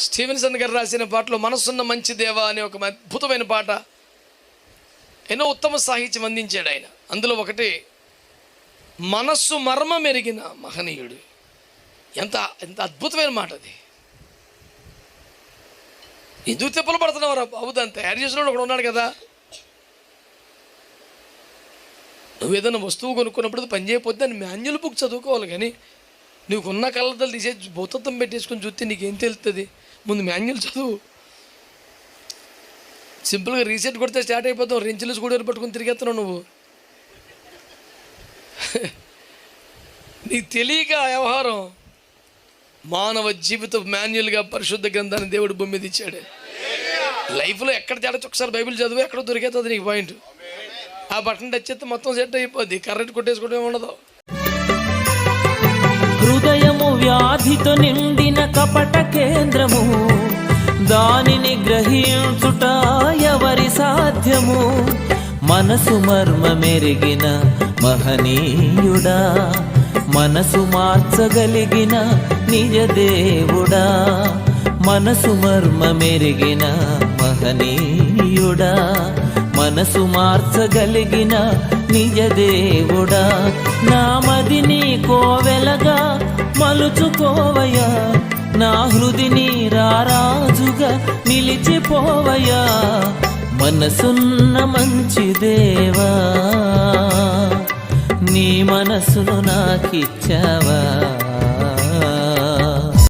Stevenson గారు రాసిన పాటలో మనసున్న మంచి దేవా అనే ఒక అద్భుతమైన పాట ఎన్నో ఉత్తమ సాహిత్యం అందించాడు ఆయన. అందులో ఒకటి మనస్సు మర్మ మెరిగిన మహనీయుడు. ఎంత ఎంత అద్భుతమైన మాట అది. ఎందుకు తిప్పలు పడుతున్నావు బాబు? దాన్ని తయారు చేసిన ఒకడు ఉన్నాడు కదా. నువ్వు ఏదైనా వస్తువు కొనుక్కున్నప్పుడు పని చేయకపోతే దాన్ని మాన్యువల్ బుక్ చదువుకోవాలి కానీ నీకున్న కళ్ళతలు తీసే భూతత్వం పెట్టేసుకొని చూస్తే నీకేం తెలుస్తుంది ముందు మాన్యువల్ చదువు. సింపుల్గా రీసెట్ కొడితే స్టార్ట్ అయిపోతావు రెంచులు కూడా పట్టుకుని తిరిగేస్తున్నావు నువ్వు. నీకు తెలియక ఆ వ్యవహారం. మానవ జీవిత మాన్యువల్గా పరిశుద్ధ గ్రంథాన్ని దేవుడు భూమి మీద ఇచ్చాడు. లైఫ్లో ఎక్కడ తేడా ఒకసారి బైబిల్ చదువు ఎక్కడ దొరికేస్తుంది నీకు పాయింట్. ఆ బటన్ టచ్ చేస్తే మొత్తం సెట్ అయిపోద్ది. కరెంట్ కొట్టేసుకోవడం ఉండదు వ్యాధితో నిండిన కపట కేంద్రము. దానిని గ్రహించుట ఎవరి సాధ్యము? మనసు మర్మ మెరిగిన మహనీయుడా. మనసు మార్చగలిగిన నిజ దేవుడా. మనసు మర్మ మెరిగిన మహనీయుడా. మనసు మార్చగలిగిన నిజ దేవుడా. నా మలుచుకోవయ్యా నా హృదిని రారాజుగా నిలిచిపోవయ్యా. మనసున్న మంచి దేవా నీ మనసును నాకిచ్చావా?